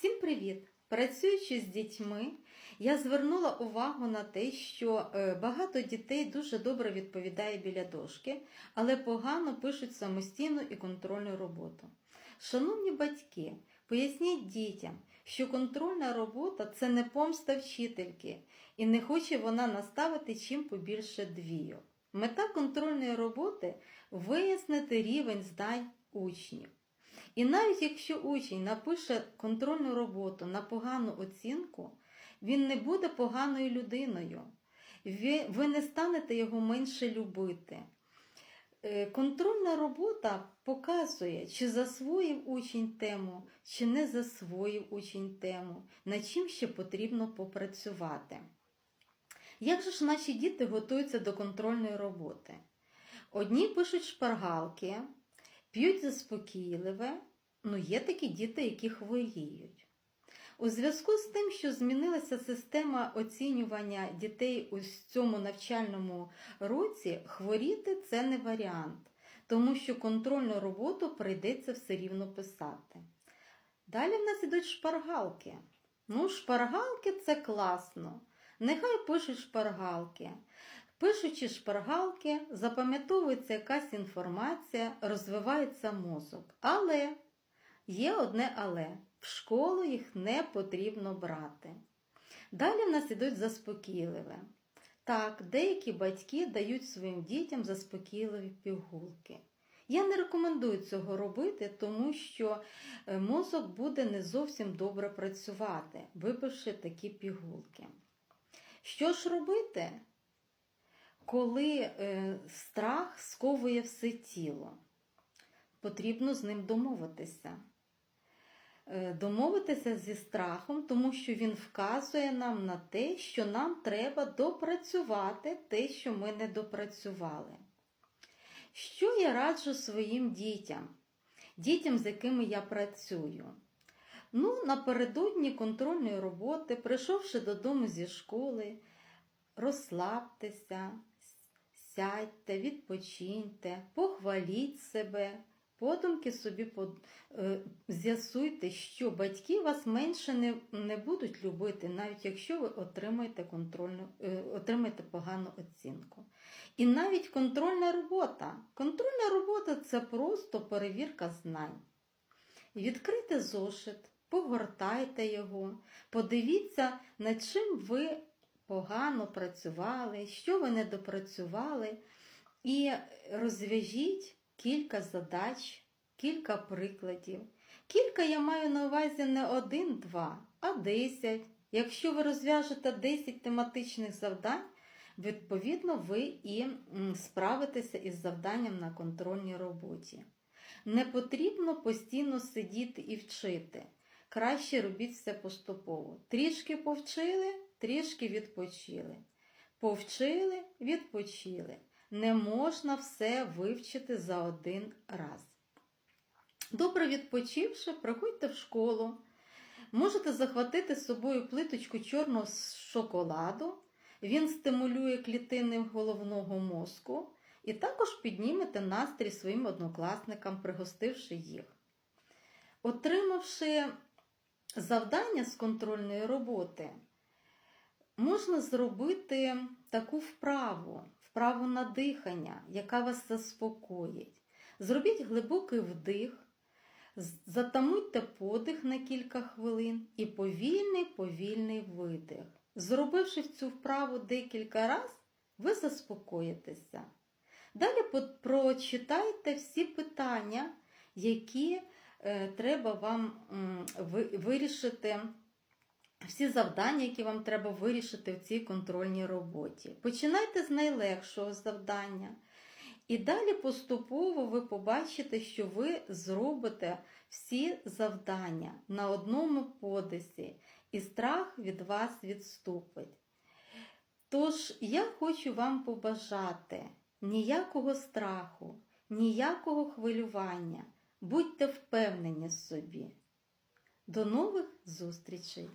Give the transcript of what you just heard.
Всім привіт! Працюючи з дітьми, я звернула увагу на те, що е, багато дітей дуже добре відповідає біля дошки, але погано пишуть самостійну і контрольну роботу. Шановні батьки, поясніть дітям, що контрольна робота це не помста вчительки, і не хоче вона наставити чим побільше двійок. Мета контрольної роботи вияснити рівень знань учнів. І навіть якщо учень напише контрольну роботу на погану оцінку, він не буде поганою людиною. Ви, ви не станете його менше любити. Е, Контрольна робота показує, чи засвоїв учень тему, чи не засвоїв учень тему, над чим ще потрібно попрацювати. Як же ж наші діти готуються до контрольної роботи? Одні пишуть шпаргалки, п'ють заспокійливе, ну є такі діти, які хворіють. У зв'язку з тим, що змінилася система оцінювання дітей у цьому навчальному році, хворіти це не варіант, тому що контрольну роботу прийдеться все рівно писати. Далі в нас ідуть шпаргалки. Ну, шпаргалки це класно. Нехай пишуть шпаргалки. Пишучи шпаргалки, запам'ятовується якась інформація, розвивається мозок. Але є одне але. В школу їх не потрібно брати. Далі в нас ідуть заспокійливе. Так, деякі батьки дають своїм дітям заспокійливі пігулки. Я не рекомендую цього робити, тому що е, мозок буде не зовсім добре працювати, випивши такі пігулки. Що ж робити, коли е, страх сковує все тіло? Потрібно з ним домовитися. Е, Домовитися зі страхом, тому що він вказує нам на те, що нам треба допрацювати те, що ми не допрацювали. Що я раджу своїм дітям, дітям, з якими я працюю? Ну, напередодні контрольної роботи, прийшовши додому зі школи, розслабтеся, сядьте, відпочиньте, похваліть себе, подумки собі е, з'ясуйте, що батьки вас менше не, не будуть любити, навіть якщо ви отримаєте, контрольну, е, отримаєте погану оцінку. І навіть контрольна робота. Контрольна робота це просто перевірка знань. Відкрийте зошит, погортайте його, подивіться, над чим ви погано працювали, що ви не допрацювали, і розв'яжіть кілька задач, кілька прикладів. Кілька я маю на увазі не один-два, а десять. Якщо ви розв'яжете 10 тематичних завдань, відповідно, ви і справитеся із завданням на контрольній роботі. Не потрібно постійно сидіти і вчити. Краще робіть все поступово. Трішки повчили, трішки відпочили. Повчили, відпочили. Не можна все вивчити за один раз. Добре відпочивши, приходьте в школу. Можете захватити з собою плиточку чорного шоколаду. Він стимулює клітини головного мозку. І також піднімете настрій своїм однокласникам, пригостивши їх. Отримавши завдання з контрольної роботи, можна зробити таку вправу, вправу на дихання, яка вас заспокоїть. Зробіть глибокий вдих, затамуйте подих на кілька хвилин і повільний повільний видих. Зробивши цю вправу декілька разів, ви заспокоїтеся. Далі прочитайте всі питання, які е, треба вам вирішити, всі завдання, які вам треба вирішити в цій контрольній роботі. Починайте з найлегшого завдання. І далі поступово ви побачите, що ви зробите всі завдання на одному подисі, і страх від вас відступить. Тож я хочу вам побажати ніякого страху, ніякого хвилювання. Будьте впевнені в собі. До нових зустрічей!